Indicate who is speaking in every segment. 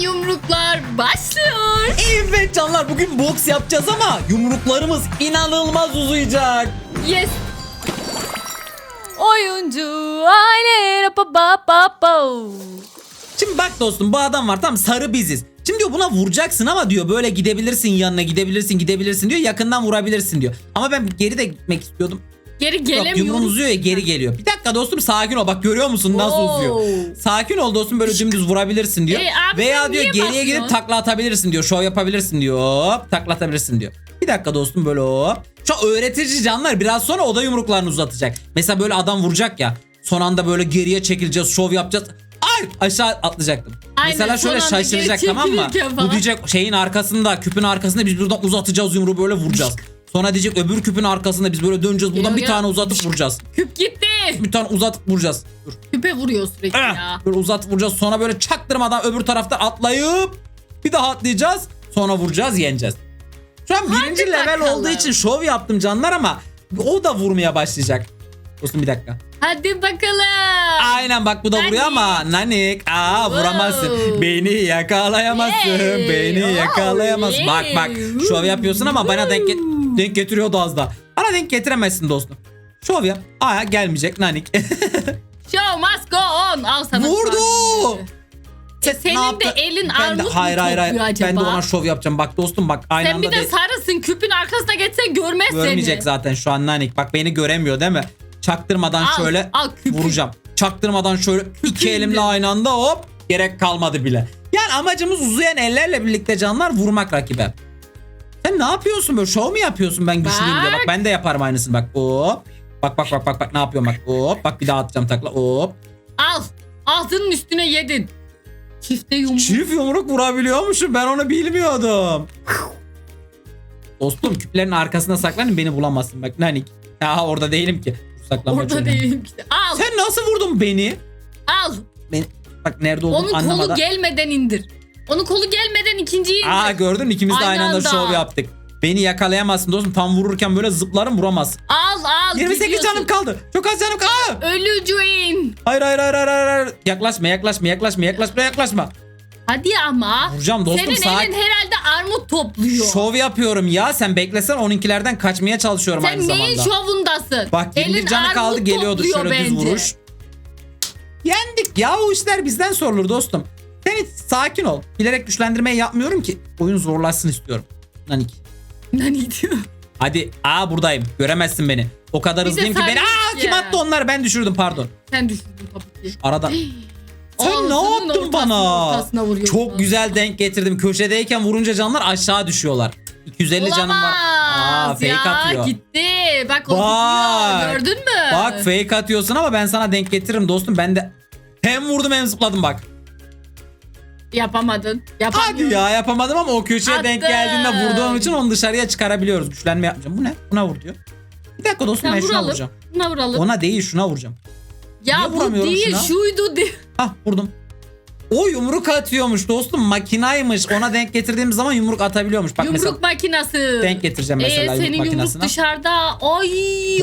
Speaker 1: yumruklar başlıyor.
Speaker 2: Evet canlar bugün boks yapacağız ama yumruklarımız inanılmaz uzayacak.
Speaker 1: Yes. Oyuncu aile pa pa pa pa.
Speaker 2: Şimdi bak dostum bu adam var tam sarı biziz. Şimdi diyor buna vuracaksın ama diyor böyle gidebilirsin yanına gidebilirsin gidebilirsin diyor yakından vurabilirsin diyor. Ama ben geri de gitmek istiyordum.
Speaker 1: Geri
Speaker 2: Yok, yumruğun uzuyor ya geri geliyor. Bir dakika dostum sakin ol bak görüyor musun nasıl
Speaker 1: Oo.
Speaker 2: uzuyor. Sakin ol dostum böyle dümdüz vurabilirsin diyor.
Speaker 1: E, abi
Speaker 2: Veya diyor
Speaker 1: niye
Speaker 2: geriye
Speaker 1: basıyorsun?
Speaker 2: gidip takla atabilirsin diyor. Şov yapabilirsin diyor. Hop takla atabilirsin diyor. Bir dakika dostum böyle hop. Şu öğretici canlar biraz sonra o da yumruklarını uzatacak. Mesela böyle adam vuracak ya. Son anda böyle geriye çekileceğiz şov yapacağız. Ay aşağı atlayacaktım.
Speaker 1: Aynen,
Speaker 2: Mesela şöyle
Speaker 1: son anda
Speaker 2: şaşıracak tamam mı?
Speaker 1: çekilirken falan.
Speaker 2: Bu diyecek şeyin arkasında küpün arkasında biz buradan uzatacağız yumruğu böyle vuracağız. Sonra diyecek öbür küpün arkasında biz böyle döneceğiz buradan
Speaker 1: Geliyor,
Speaker 2: bir
Speaker 1: geliyor.
Speaker 2: tane uzatıp vuracağız.
Speaker 1: Küp gitti.
Speaker 2: Bir tane uzatıp vuracağız. Dur.
Speaker 1: Küpe vuruyor sürekli
Speaker 2: Eh,
Speaker 1: ya.
Speaker 2: Böyle uzatıp vuracağız. Sonra böyle çaktırmadan öbür tarafta atlayıp bir daha atlayacağız. Sonra vuracağız, yeneceğiz. Şu an birinci level
Speaker 1: bakalım.
Speaker 2: olduğu için şov yaptım canlar ama o da vurmaya başlayacak. Dostum bir dakika.
Speaker 1: Hadi bakalım.
Speaker 2: Aynen bak bu da vuruyor
Speaker 1: Nanik.
Speaker 2: ama nanik. Aa vuramazsın.
Speaker 1: Wow.
Speaker 2: Beni yakalayamazsın.
Speaker 1: Yay.
Speaker 2: Beni
Speaker 1: Oh,
Speaker 2: yakalayamazsın. Bak bak
Speaker 1: yay.
Speaker 2: şov yapıyorsun ama bana denk, get- denk getiriyordu az da. Bana denk getiremezsin dostum. Şov yap. Aa gelmeyecek nanik.
Speaker 1: Show must go on. Al sana.
Speaker 2: Vurdu.
Speaker 1: E, senin de elin
Speaker 2: Ben de-
Speaker 1: armut mu
Speaker 2: hayır hayır hayır.
Speaker 1: acaba?
Speaker 2: Ben de ona şov yapacağım. Bak dostum bak aynı
Speaker 1: Sen
Speaker 2: anda
Speaker 1: bir de
Speaker 2: değil.
Speaker 1: sarısın küpün arkasına geçsen görmez
Speaker 2: görmeyecek
Speaker 1: seni.
Speaker 2: zaten şu an Nanik. Bak beni göremiyor değil mi? Çaktırmadan
Speaker 1: Al,
Speaker 2: şöyle
Speaker 1: al küpü.
Speaker 2: vuracağım. Çaktırmadan şöyle iki
Speaker 1: indi.
Speaker 2: elimle aynı anda hop gerek kalmadı bile. Yani amacımız uzayan ellerle birlikte canlar vurmak rakibe. Sen ne yapıyorsun böyle şov mu yapıyorsun ben güçlüyüm diye. Bak ben de yaparım aynısını bak hop. Bak bak bak bak bak ne yapıyorum bak hop. Bak bir daha atacağım takla hop.
Speaker 1: Al. Ağzının üstüne yedin. Çifte yumruk.
Speaker 2: Çift yumruk vurabiliyormuşum ben onu bilmiyordum. Dostum küplerin arkasına saklanın beni bulamazsın bak nanik. Ya orada değilim ki. Saklanma
Speaker 1: Orada
Speaker 2: çözüm.
Speaker 1: değilim işte. Al.
Speaker 2: Sen nasıl vurdun beni?
Speaker 1: Al.
Speaker 2: Beni bak nerede olduğumu
Speaker 1: Onun kolu gelmeden indir. Onun kolu gelmeden ikinciyi indir.
Speaker 2: Aa gördün ikimiz de
Speaker 1: Aynı
Speaker 2: anda şov yaptık. Beni yakalayamazsın dostum. Tam vururken böyle zıplarım vuramaz.
Speaker 1: al al.
Speaker 2: 28
Speaker 1: gidiyorsun.
Speaker 2: canım kaldı. Çok az canım kaldı.
Speaker 1: Ölücüğün.
Speaker 2: Hayır hayır hayır hayır hayır. Yaklaşma yaklaşma yaklaşma yaklaşma yaklaşma.
Speaker 1: Hadi ama.
Speaker 2: Vuracağım dostum
Speaker 1: Senin
Speaker 2: saat.
Speaker 1: elin herhalde armut topluyor.
Speaker 2: Şov yapıyorum ya. Sen beklesen onunkilerden kaçmaya çalışıyorum
Speaker 1: Sen
Speaker 2: aynı
Speaker 1: neyin
Speaker 2: zamanda.
Speaker 1: şovundasın?
Speaker 2: Bak 21
Speaker 1: Elin
Speaker 2: canı kaldı geliyordu şöyle düz
Speaker 1: bence.
Speaker 2: vuruş. Yendik ya o işler bizden sorulur dostum. Sen hiç sakin ol. Bilerek güçlendirmeyi yapmıyorum ki. Oyun zorlaşsın istiyorum. Nanik.
Speaker 1: Ne diyor?
Speaker 2: Hadi aa buradayım. Göremezsin beni. O kadar
Speaker 1: Bir de
Speaker 2: hızlıyım ki beni. Aa kim attı onları? Ben düşürdüm pardon.
Speaker 1: Sen düşürdün tabii ki.
Speaker 2: Arada. Sen
Speaker 1: Ağzının
Speaker 2: ne yaptın
Speaker 1: ortasına-
Speaker 2: bana?
Speaker 1: ortasına vuruyorsun.
Speaker 2: Çok güzel denk getirdim. Köşedeyken vurunca canlar aşağı düşüyorlar. 250 canım var. Aa
Speaker 1: Olamaz
Speaker 2: fake
Speaker 1: ya,
Speaker 2: atıyor.
Speaker 1: gitti. Bak o
Speaker 2: Bak.
Speaker 1: gidiyor. Gördün mü?
Speaker 2: Bak fake atıyorsun ama ben sana denk getiririm dostum. Ben de hem vurdum hem zıpladım bak.
Speaker 1: Yapamadın.
Speaker 2: Hadi ya yapamadım ama o köşeye denk
Speaker 1: Attım.
Speaker 2: geldiğinde vurduğum için onu dışarıya çıkarabiliyoruz. Güçlenme yapmayacağım. Bu ne? Buna vur diyor. Bir dakika dostum
Speaker 1: Sen
Speaker 2: ben şuna
Speaker 1: vuralım.
Speaker 2: vuracağım.
Speaker 1: Buna vuralım.
Speaker 2: Ona değil şuna vuracağım.
Speaker 1: ya
Speaker 2: Niye
Speaker 1: bu değil
Speaker 2: şuna?
Speaker 1: şuydu değil.
Speaker 2: Hah vurdum. O yumruk atıyormuş dostum makinaymış. Ona denk getirdiğim zaman yumruk atabiliyormuş. Bak
Speaker 1: yumruk
Speaker 2: mesela
Speaker 1: makinası.
Speaker 2: denk getireceğim mesela
Speaker 1: ee,
Speaker 2: yumruk
Speaker 1: senin yumruk
Speaker 2: makinesine.
Speaker 1: dışarıda. Ay.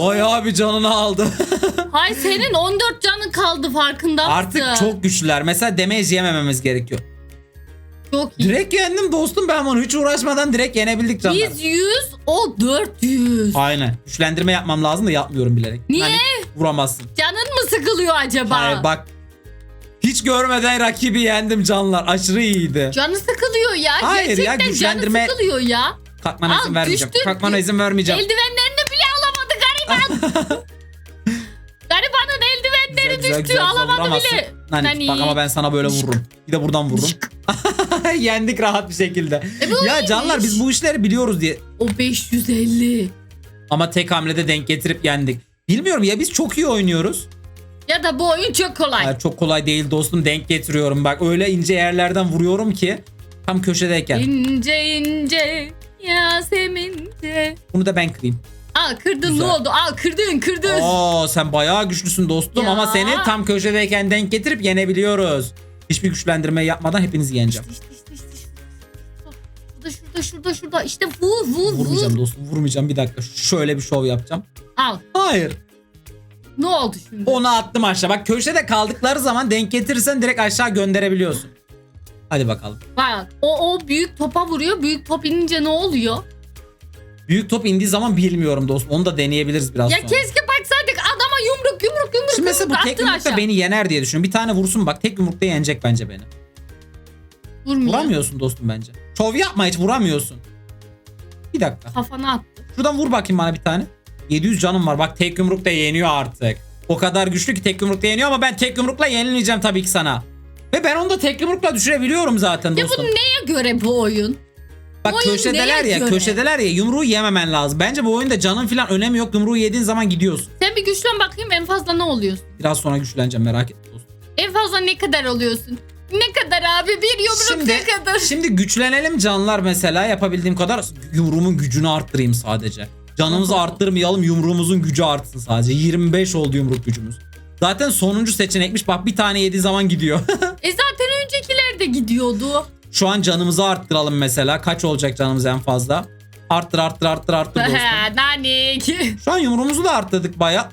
Speaker 2: Bayağı bir canını aldı.
Speaker 1: Hay senin 14 canın kaldı farkında mısın?
Speaker 2: Artık çok güçlüler. Mesela damage yemememiz gerekiyor.
Speaker 1: Çok iyi.
Speaker 2: Direkt yendim dostum ben bunu. Hiç uğraşmadan direkt yenebildik canlar.
Speaker 1: Biz 100 o 400.
Speaker 2: Aynen. Güçlendirme yapmam lazım da yapmıyorum bilerek.
Speaker 1: Niye?
Speaker 2: Hani vuramazsın.
Speaker 1: Canın mı sıkılıyor acaba?
Speaker 2: Hayır bak. Hiç görmeden rakibi yendim canlar. Aşırı iyiydi.
Speaker 1: Canı sıkılıyor ya.
Speaker 2: Hayır ya,
Speaker 1: Gerçekten
Speaker 2: güçlendirme-
Speaker 1: canı sıkılıyor ya.
Speaker 2: Kalkmana
Speaker 1: Al,
Speaker 2: izin vermeyeceğim.
Speaker 1: düştün.
Speaker 2: Kalkmana izin vermeyeceğim.
Speaker 1: Eldivenlerini bile alamadı gariban. Garibanın eldivenleri
Speaker 2: Güzel, güzel,
Speaker 1: düştü
Speaker 2: güzel,
Speaker 1: alamadı
Speaker 2: vuramazsın.
Speaker 1: bile.
Speaker 2: Nanik,
Speaker 1: Nani.
Speaker 2: bak ama ben sana böyle vururum. Bir de buradan vururum. Yendik rahat bir şekilde.
Speaker 1: E bu
Speaker 2: ya canlar biz bu işleri biliyoruz diye.
Speaker 1: O 550.
Speaker 2: Ama tek hamlede denk getirip yendik. Bilmiyorum ya biz çok iyi oynuyoruz.
Speaker 1: Ya da bu oyun çok kolay.
Speaker 2: Ya çok kolay değil dostum denk getiriyorum. Bak öyle ince yerlerden vuruyorum ki. Tam köşedeyken.
Speaker 1: İnce ince Yasemince.
Speaker 2: Bunu da ben kırayım.
Speaker 1: Al kırdın
Speaker 2: Güzel.
Speaker 1: ne oldu? Al kırdın kırdın.
Speaker 2: Oo sen bayağı güçlüsün dostum
Speaker 1: Ya.
Speaker 2: ama seni tam köşedeyken denk getirip yenebiliyoruz. Hiçbir güçlendirme yapmadan hepinizi yeneceğim.
Speaker 1: İşte işte işte. Şurada şurada şurada şurada. İşte vur vur
Speaker 2: Vurmayacağım
Speaker 1: vur.
Speaker 2: dostum vurmayacağım bir dakika. Şöyle bir şov yapacağım.
Speaker 1: Al.
Speaker 2: Hayır.
Speaker 1: Ne oldu şimdi?
Speaker 2: Onu attım aşağı. Bak köşede kaldıkları zaman denk getirirsen direkt aşağı gönderebiliyorsun. Hadi bakalım.
Speaker 1: Bak o, o büyük topa vuruyor. Büyük top inince ne oluyor?
Speaker 2: Büyük top indiği zaman bilmiyorum dostum. Onu da deneyebiliriz biraz
Speaker 1: Ya
Speaker 2: sonra.
Speaker 1: keşke baksaydık adama yumruk yumruk yumruk
Speaker 2: Şimdi mesela bu tek yumrukta
Speaker 1: aşağı.
Speaker 2: beni yener diye düşünüyorum. Bir tane vursun bak tek yumrukta yenecek bence beni.
Speaker 1: Vurmuyor.
Speaker 2: Vuramıyorsun dostum bence. Şov yapma hiç vuramıyorsun. Bir dakika.
Speaker 1: Kafana attı.
Speaker 2: Şuradan vur bakayım bana bir tane. 700 canım var. Bak tek yumrukta yeniyor artık. O kadar güçlü ki tek yumrukta yeniyor ama ben tek yumrukla yenilmeyeceğim tabii ki sana. Ve ben onu da tek yumrukla düşürebiliyorum zaten
Speaker 1: Ya
Speaker 2: dostum.
Speaker 1: bu neye göre bu oyun?
Speaker 2: Bak
Speaker 1: oyun
Speaker 2: köşedeler ya
Speaker 1: göre?
Speaker 2: köşedeler ya yumruğu yememen lazım. Bence bu oyunda canın falan önemi yok. Yumruğu yediğin zaman gidiyorsun.
Speaker 1: Sen bir güçlen bakayım en fazla ne oluyorsun?
Speaker 2: Biraz sonra güçleneceğim merak etme dostum.
Speaker 1: En fazla ne kadar oluyorsun? Ne kadar abi? Bir yumruk
Speaker 2: Şimdi,
Speaker 1: ne kadar?
Speaker 2: şimdi güçlenelim canlar mesela yapabildiğim kadar yumruğumun gücünü arttırayım sadece. Canımızı arttırmayalım yumruğumuzun gücü artsın sadece. 25 oldu yumruk gücümüz. Zaten sonuncu seçenekmiş bak bir tane yediği zaman gidiyor.
Speaker 1: E zaten öncekiler de gidiyordu.
Speaker 2: Şu an canımızı arttıralım mesela. Kaç olacak canımız en fazla? Arttır arttır arttır arttır dostum.
Speaker 1: Nanik.
Speaker 2: Şu an yumruğumuzu da arttırdık baya.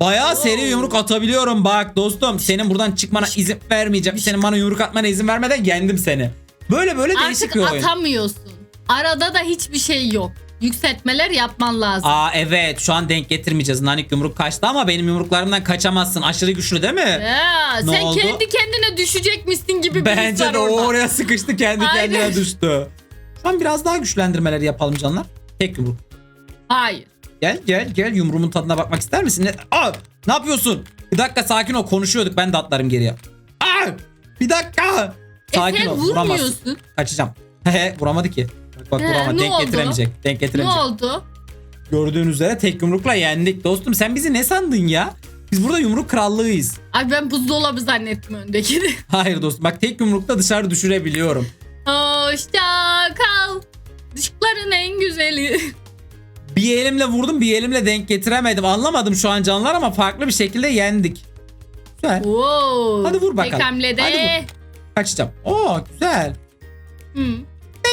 Speaker 2: Baya seri yumruk atabiliyorum bak dostum. Senin buradan çıkmana izin vermeyeceğim. Senin bana yumruk atmana izin vermeden yendim seni. Böyle böyle değişik
Speaker 1: Artık
Speaker 2: bir oyun.
Speaker 1: atamıyorsun. Arada da hiçbir şey yok. Yükseltmeler yapman lazım.
Speaker 2: Aa evet şu an denk getirmeyeceğiz. Nanik yumruk kaçtı ama benim yumruklarımdan kaçamazsın. Aşırı güçlü değil mi?
Speaker 1: Ya,
Speaker 2: Ne
Speaker 1: sen
Speaker 2: oldu?
Speaker 1: kendi kendine düşecekmişsin gibi bir his
Speaker 2: Bence
Speaker 1: var
Speaker 2: de o
Speaker 1: orada.
Speaker 2: oraya sıkıştı kendi
Speaker 1: Aynen.
Speaker 2: kendine düştü. Şu an biraz daha güçlendirmeler yapalım canlar. Tek yumruk.
Speaker 1: Hayır.
Speaker 2: Gel gel gel yumruğumun tadına bakmak ister misin? Ne, Aa, ne yapıyorsun? Bir dakika sakin ol konuşuyorduk ben de atlarım geriye. Aa, bir dakika. Sakin
Speaker 1: e sen
Speaker 2: ol vuramazsın.
Speaker 1: vurmuyorsun.
Speaker 2: Kaçacağım. Hehe vuramadı ki. Bak
Speaker 1: He,
Speaker 2: vuramadı.
Speaker 1: ne
Speaker 2: Denk
Speaker 1: oldu?
Speaker 2: getiremeyecek. Denk
Speaker 1: Ne
Speaker 2: getiremeyecek.
Speaker 1: oldu?
Speaker 2: Gördüğün üzere tek yumrukla yendik dostum. Sen bizi ne sandın ya? Biz burada yumruk krallığıyız.
Speaker 1: Ay ben buzdolabı zannettim öndekini.
Speaker 2: Hayır dostum bak tek yumrukla dışarı düşürebiliyorum.
Speaker 1: Hoşça kal. Işıkların en güzeli.
Speaker 2: Bir elimle vurdum bir elimle denk getiremedim. Anlamadım şu an canlar ama farklı bir şekilde yendik. Güzel.
Speaker 1: Oo.
Speaker 2: Hadi vur bakalım.
Speaker 1: Tek hamlede.
Speaker 2: Hadi Kaçacağım. Oo güzel.
Speaker 1: Hı.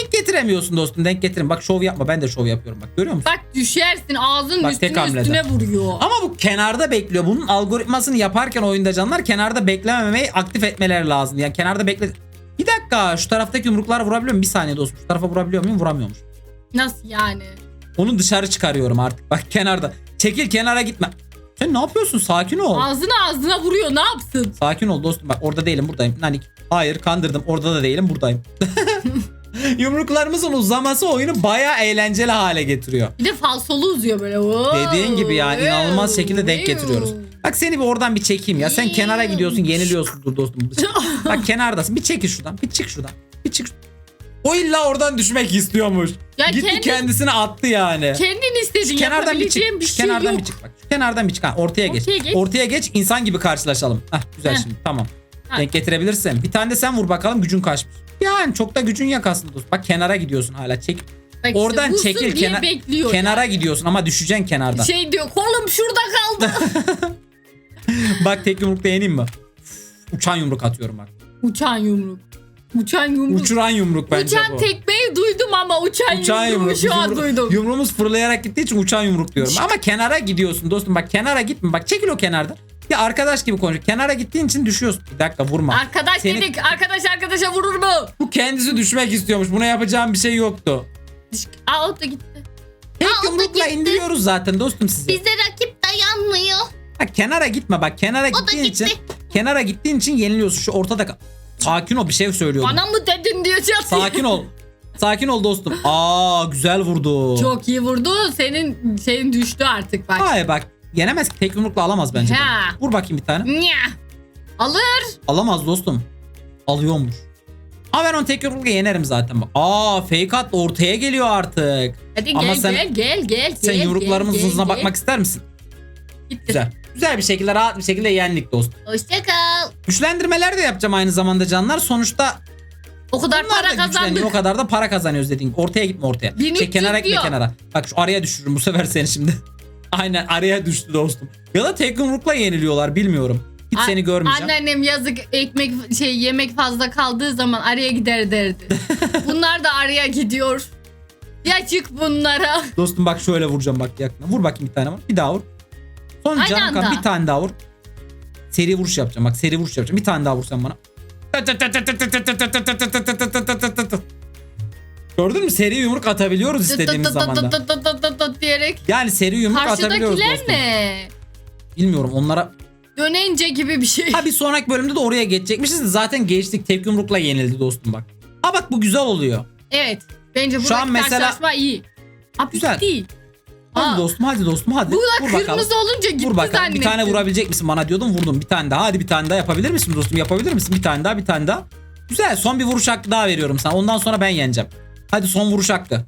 Speaker 2: Denk getiremiyorsun dostum denk getirin. Bak şov yapma ben de şov yapıyorum bak görüyor musun?
Speaker 1: Bak düşersin ağzın
Speaker 2: Bak, tek
Speaker 1: üstüne
Speaker 2: hamlede.
Speaker 1: üstüne vuruyor.
Speaker 2: Ama bu kenarda bekliyor. Bunun algoritmasını yaparken oyunda canlar kenarda beklememeyi aktif etmeleri lazım. Yani kenarda bekle... Bir dakika şu taraftaki yumruklara vurabiliyor muyum? Bir saniye dostum. Şu tarafa vurabiliyor muyum? Vuramıyormuş.
Speaker 1: Nasıl yani?
Speaker 2: Onu dışarı çıkarıyorum artık. Bak kenarda. Çekil kenara gitme. Sen ne yapıyorsun? Sakin ol.
Speaker 1: Ağzına ağzına vuruyor ne yapsın?
Speaker 2: Sakin ol dostum. Bak orada değilim buradayım. Nanik. Hayır kandırdım. Orada da değilim buradayım. Yumruklarımızın uzaması oyunu baya eğlenceli hale getiriyor.
Speaker 1: Bir de falsolu uzuyor böyle. Oo.
Speaker 2: Dediğin gibi ya inanılmaz şekilde denk getiriyoruz. Bak seni bir oradan bir çekeyim ya. Sen kenara gidiyorsun yeniliyorsun dur dostum. Bak kenardasın. Bir çekil şuradan. Bir çık şuradan. Bir çık. O illa oradan düşmek istiyormuş.
Speaker 1: Ya
Speaker 2: Gitti
Speaker 1: kendi-
Speaker 2: kendisine attı yani.
Speaker 1: Kendin istedin
Speaker 2: Şu kenardan bir çık.
Speaker 1: yapabileceğin bir
Speaker 2: Şu
Speaker 1: şey
Speaker 2: kenardan
Speaker 1: yok.
Speaker 2: bir çık bak. Şu kenardan bir çık. Ha, ortaya geç.
Speaker 1: Ortaya geç.
Speaker 2: Ortaya geç. insan gibi karşılaşalım. Hah güzel
Speaker 1: Heh.
Speaker 2: şimdi. Tamam.
Speaker 1: Ha.
Speaker 2: Denk getirebilirsin. Bir tane de sen vur bakalım gücün kaçmış. Yani çok da gücün yok aslında dost. Bak kenara gidiyorsun hala. Çek.
Speaker 1: Bak işte
Speaker 2: Oradan
Speaker 1: vursun
Speaker 2: çekil
Speaker 1: diye
Speaker 2: kenar-
Speaker 1: bekliyor.
Speaker 2: Kenara gidiyorsun ama düşeceksin kenardan.
Speaker 1: Şey diyor kolum şurada kaldı.
Speaker 2: Bak tek yumrukta yeneyim mi? Uçan yumruk atıyorum bak.
Speaker 1: uçan yumruk. Uçan yumruk.
Speaker 2: Uçuran yumruk bence
Speaker 1: uçan
Speaker 2: bu.
Speaker 1: tekmeyi duydum ama uçan,
Speaker 2: Uçan
Speaker 1: yumruğu
Speaker 2: yumruk.
Speaker 1: şu an duydum.
Speaker 2: Yumruğumuz fırlayarak gittiği için uçan yumruk diyorum. Ama kenara gidiyorsun dostum. Bak kenara gitme. Bak çekil o kenardan. Ya arkadaş gibi konuş. Kenara gittiğin için düşüyorsun. Bir dakika vurma.
Speaker 1: Arkadaş
Speaker 2: Seni-
Speaker 1: dedik. Arkadaş arkadaşa vurur mu?
Speaker 2: Bu kendisi düşmek istiyormuş. Buna yapacağım bir şey yoktu.
Speaker 1: Aa o da gitti.
Speaker 2: Tek
Speaker 3: Aa,
Speaker 2: yumrukla indiriyoruz zaten dostum sizi.
Speaker 3: Bize rakip dayanmıyor.
Speaker 2: Bak kenara gitme bak. Kenara
Speaker 3: O
Speaker 2: gittiğin
Speaker 3: gitti.
Speaker 2: için kenara gittiğin için yeniliyorsun. Şu ortada kal. Sakin ol bir şey söylüyorum.
Speaker 1: Bana mı dedin diyor Çatı.
Speaker 2: Sakin ol. Sakin ol dostum. Aa güzel vurdu.
Speaker 1: Çok iyi vurdu. Senin şeyin düştü artık bak.
Speaker 2: Hayır bak. Yenemez ki. Tek yumrukla alamaz bence.
Speaker 1: Ha.
Speaker 2: beni. Vur bakayım bir tane.
Speaker 1: Nya. Alır.
Speaker 2: Alamaz dostum. Alıyormuş. Ama ben onu tek yumrukla yenerim zaten. Aa fake at ortaya geliyor artık.
Speaker 1: Hadi
Speaker 2: Ama
Speaker 1: gel
Speaker 2: sen-
Speaker 1: gel gel gel.
Speaker 2: Sen
Speaker 1: gel,
Speaker 2: yumruklarımızın
Speaker 1: gel,
Speaker 2: hızına
Speaker 1: gel.
Speaker 2: bakmak ister misin?
Speaker 1: Gitti.
Speaker 2: Güzel. Güzel bir şekilde rahat bir şekilde yendik dostum.
Speaker 3: Hoşça kal.
Speaker 2: Güçlendirmeler de yapacağım aynı zamanda canlar. Sonuçta
Speaker 1: O kadar
Speaker 2: bunlar
Speaker 1: para
Speaker 2: güçleniyor. O
Speaker 1: kazandık.
Speaker 2: kadar da para kazanıyoruz dediğin. Ortaya gitme ortaya.
Speaker 1: 1300
Speaker 2: Şey, kenara gitme
Speaker 1: diyor.
Speaker 2: kenara. Bak şu araya düşürürüm bu sefer seni şimdi. Aynen araya düştü dostum. Ya da tek yumrukla yeniliyorlar bilmiyorum. Hiç
Speaker 1: A-
Speaker 2: seni görmeyeceğim.
Speaker 1: Anneannem yazık ekmek şey yemek fazla kaldığı zaman araya gider derdi. Bunlar da araya gidiyor. Ya çık bunlara.
Speaker 2: Dostum bak şöyle vuracağım bak yakına. Vur bakayım bir tane vur. Bir daha vur. Son
Speaker 1: Aynı
Speaker 2: canım kan
Speaker 1: anda.
Speaker 2: bir tane daha vur. Seri vuruş yapacağım bak seri vuruş yapacağım. Bir tane daha vursan bana. Gördün mü? Seri yumruk atabiliyoruz istediğimiz zamanda.
Speaker 1: Tıt diyerek.
Speaker 2: Yani seri yumruk atabiliyoruz
Speaker 1: Karşıdakiler
Speaker 2: dostum.
Speaker 1: ne?
Speaker 2: Bilmiyorum onlara.
Speaker 1: Dönence gibi bir şey.
Speaker 2: Ha bir sonraki bölümde de oraya geçecekmişiz de zaten geçtik. Tek yumrukla yenildi dostum bak. Ha bak bu güzel oluyor.
Speaker 1: Evet. Bence
Speaker 2: Şu
Speaker 1: buradaki
Speaker 2: an mesela-
Speaker 1: karşılaşma iyi. Abi
Speaker 2: Güzel.
Speaker 1: değil.
Speaker 2: Hadi
Speaker 1: Aa.
Speaker 2: dostum hadi dostum hadi.
Speaker 1: Bu da
Speaker 2: Vur bakalım.
Speaker 1: kırmızı olunca gitti
Speaker 2: Vur bakalım. Bir
Speaker 1: zannettim.
Speaker 2: tane vurabilecek misin bana diyordum vurdum. Bir tane daha. Hadi bir tane daha yapabilir misin dostum? Yapabilir misin? Bir tane daha bir tane daha. Güzel. Son bir vuruş hakkı daha veriyorum sana. Ondan sonra ben yeneceğim. Hadi son vuruş hakkı.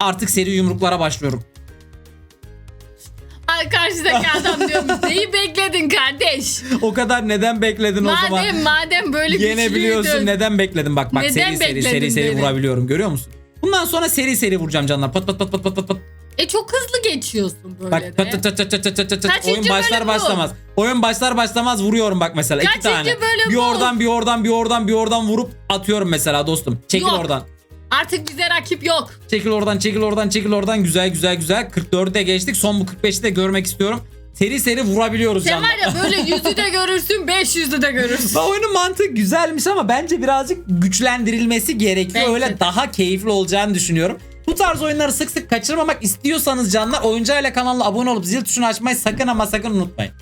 Speaker 2: Artık seri yumruklara başlıyorum.
Speaker 1: Ay karşıdaki adam diyormuş. Neyi bekledin kardeş?
Speaker 2: O kadar neden bekledin madem, o zaman?
Speaker 1: Madem madem böyle
Speaker 2: Yenebiliyorsun. Neden bekledin? Bak bak
Speaker 1: neden
Speaker 2: seri seri seri seri vurabiliyorum. Görüyor musun? Bundan sonra seri seri vuracağım canlar. Pat pat pat pat pat pat pat.
Speaker 1: E çok hızlı geçiyorsun böyle
Speaker 2: bak,
Speaker 1: de.
Speaker 2: Bak çat çat çat çat çat çat
Speaker 1: çat.
Speaker 2: Oyun başlar başlamaz. Oyun başlar başlamaz vuruyorum bak mesela
Speaker 1: Kaçıncı iki
Speaker 2: tane.
Speaker 1: Bölüm
Speaker 2: bir oradan bir oradan bir oradan bir oradan vurup atıyorum mesela dostum. Çekil
Speaker 1: Yok.
Speaker 2: oradan.
Speaker 1: Artık bize rakip yok.
Speaker 2: Çekil oradan çekil oradan çekil oradan. Güzel güzel güzel. 44'ü de geçtik. Son bu 45'i de görmek istiyorum. Seri seri vurabiliyoruz
Speaker 1: Sen var ya böyle yüzü de görürsün 500'ü de görürsün.
Speaker 2: Bu oyunun mantığı güzelmiş ama bence birazcık güçlendirilmesi gerekiyor.
Speaker 1: Bence
Speaker 2: Öyle
Speaker 1: de.
Speaker 2: daha keyifli olacağını düşünüyorum. Bu tarz oyunları sık sık kaçırmamak istiyorsanız canlar oyuncayla kanalına abone olup zil tuşunu açmayı sakın ama sakın unutmayın.